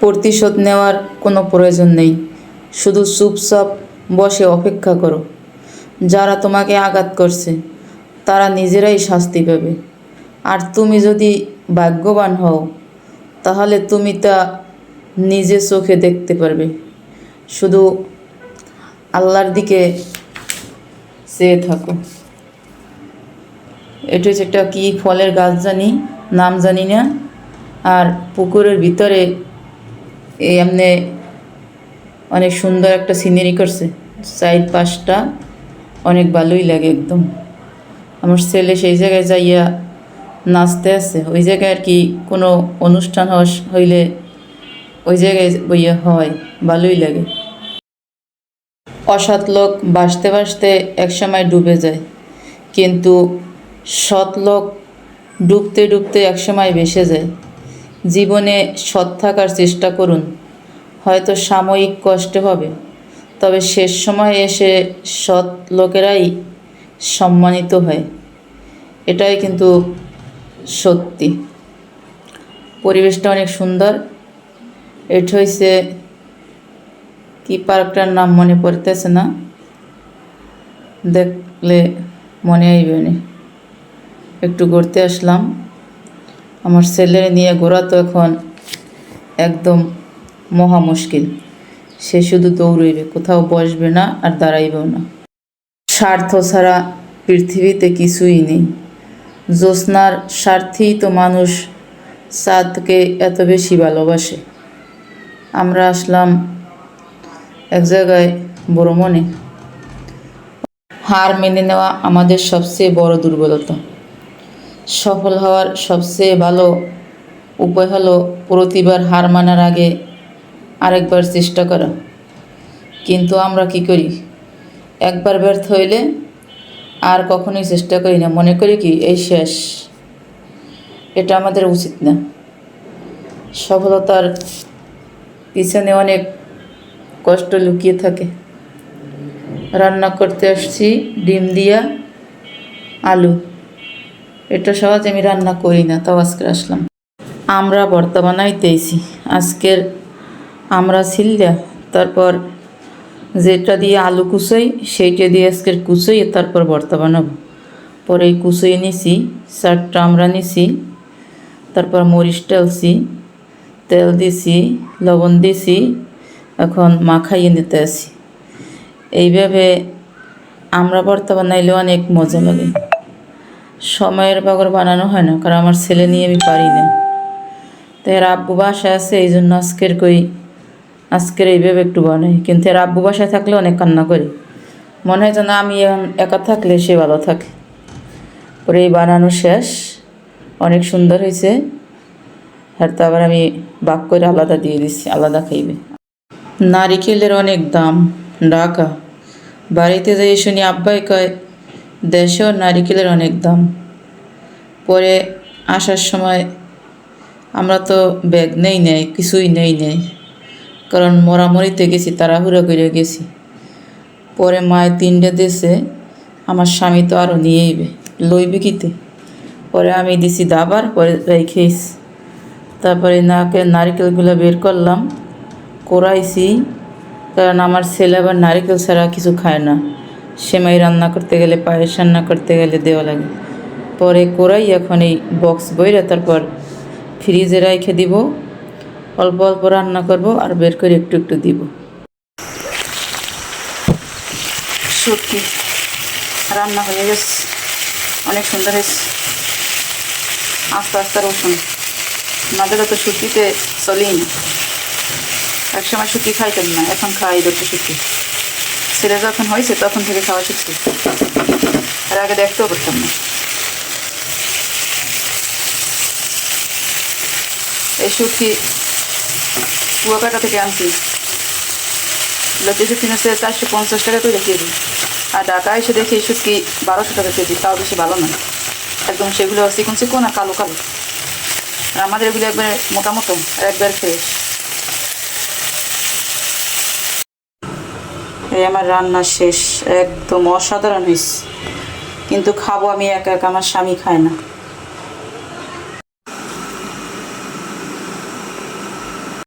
প্রতিশোধ নেওয়ার কোনো প্রয়োজন নেই। শুধু চুপচাপ বসে অপেক্ষা করো। যারা তোমাকে আঘাত করছে, তারা নিজেরাই শাস্তি পাবে। আর তুমি যদি ভাগ্যবান হও, তাহলে তুমি তা নিজে চোখে দেখতে পারবে। শুধু আল্লাহর দিকে চেয়ে থাকো। এটা হচ্ছে একটা কী ফলের গাছ জানি, নাম জানি না। আর পুকুরের ভিতরে এই এমনি অনেক সুন্দর একটা সিনারি করছে। সাইড পাশটা অনেক ভালোই লাগে একদম। আমার ছেলে সেই জায়গায় যাইয়া নাচতে আছে। ওই জায়গায় আর কি কোনো অনুষ্ঠান হইলে ওই জায়গায় বইয়া হয়। ভালোই লাগে। অসৎ লোক বাসতে বাসতে একসময় ডুবে যায়। কিন্তু সৎ লোক ডুবতে ডুবতে একসময় ভেসে যায়। জীবনে সৎ থাকার চেষ্টা করুন। হয়তো সাময়িক কষ্ট হবে, তবে শেষ সময়ে এসে সৎ লোকেরাই সম্মানিত হয়। এটাই কিন্তু সত্যি। পরিবেশটা অনেক সুন্দর। এটা হয়েছে কি পার্কটার নাম মনে পড়তেছে না? দেখলে মনে আইবে একটু ঘুরতে আসলাম। আমার ছেলে নিয়ে ঘোরা তো এখন একদম মহা মুশকিল। সে শুধু দৌড়ইবে, কোথাও বসবে না আর দাঁড়াইবেও না। স্বার্থ ছাড়া পৃথিবীতে কিছুই নেই। জ্যোৎস্নার স্বার্থেই তো মানুষ চাঁদকে এত বেশি ভালোবাসে। আমরা আসলাম এক জায়গায় মনে হার মেনে নেওয়া আমাদের সবচেয়ে বড় দুর্বলতা। সফল হওয়ার সবচেয়ে ভালো উপায় হলো প্রতিবার হার মানার আগে আরেকবার চেষ্টা করা। কিন্তু আমরা কি করি? একবার ব্যর্থ হইলে আর কখনোই চেষ্টা করি না। মনে করি কি, এই শেষ। এটা আমাদের উচিত না। সফলতার পিছনে অনেক কষ্ট লুকিয়ে থাকে। রান্না করতে আসছি, ডিম দিয়া, আলু। এটা সহজ আমি রান্না করি না, তাও আজকে আসলাম। আমরা ভর্তা বানাইতেইছি আজকের আমরা ছিল্লা তারপর যেটা দিয়ে আলু কুচোই, সেইটা দিয়ে আজকের কুচোই, তারপর ভর্তা বানাবো পরে এই কুচোই নিছি, চারটা আমরা নিছি, তারপর মরিচ টালছি, তেল দিছি, লবণ দিছি, এখন মাখাইয়ে নিতে আসি এইভাবে আমরা ভর্তা বানাইলে অনেক মজা লাগে। সময়ের বাগর বানানো হয় না, কারণ আমার ছেলে নিয়ে আমি পারি না। তাই এর আব্বু বাসায় আছে, এই জন্য আজকের কই, আজকের এইভাবে একটু বানাই। কিন্তু এর আব্বু বাসায় থাকলে অনেক কান্না করি। মনে হয় যেন আমি একা থাকলে সে ভালো থাকে। পরে এই বানানো শেষ, অনেক সুন্দর হয়েছে। আর তারপর আমি বাক করে আলাদা দিয়ে দিচ্ছি, আলাদা খাইবে। নারিকেলের অনেক দাম, ঢাকা। বাড়িতে যাই শুনি আব্বাই কয় দেশেও নারিকেলের অনেক দাম। পরে আসার সময় আমরা তো ব্যাগ নেই নেই, কিছুই নেই নেই, কারণ মরামরিতে গেছি, তাড়াহুড়ো করে গেছি। পরে মায়ের তিনটে দেশে আমার স্বামী তো আরও নিয়েইবে লইবে কিতে? পরে আমি দিছি দাবার, পরে রেখেইস তারপরে নাকে নারকেলগুলো বের করলাম, কোরাইছি, কারণ আমার ছেলে আবার নারকেল ছাড়া কিছু খায় না। সেমাই রান্না করতে গেলে, পায়েস রান্না করতে গেলে দেওয়া লাগে। পরে কোরাই এখন এই বক্স বইরা তারপর ফ্রিজে রেখে দিব। অল্প অল্প রান্না করব আর বের করে একটু একটু দিব। সত্যি, রান্না হয়ে গেছে। অনেক সুন্দর হয়েছে। আস্তে আস্তে রসুন না দিলে তো সুতিতে চলেই না। একসময় সুতি খাইতেন না, এখন খাই দুটো সুতি ছেলে যখন হয়েছে, তখন থেকে খাওয়া শিখছি আর আগে দেখতেও পারতাম না। এই সুতি কুয়াকাটা থেকে আনছি। সুতি নিচ্ছে চারশো পঞ্চাশ টাকা করে কেজি। আর ঢাকা এসে দেখি এই সুতি বারোশো টাকা কেজি, তাও বেশি ভালো না। একদম সেগুলো চিকন চিকন আর কালো কালো। আর আমাদের এগুলো একবারে মোটা মতো আর একবার ফ্রেশ এই আমার রান্না শেষ। একদম অসাধারণ হয়েছে কিন্তু খাব আমি একা একা, আমার স্বামী খায় না।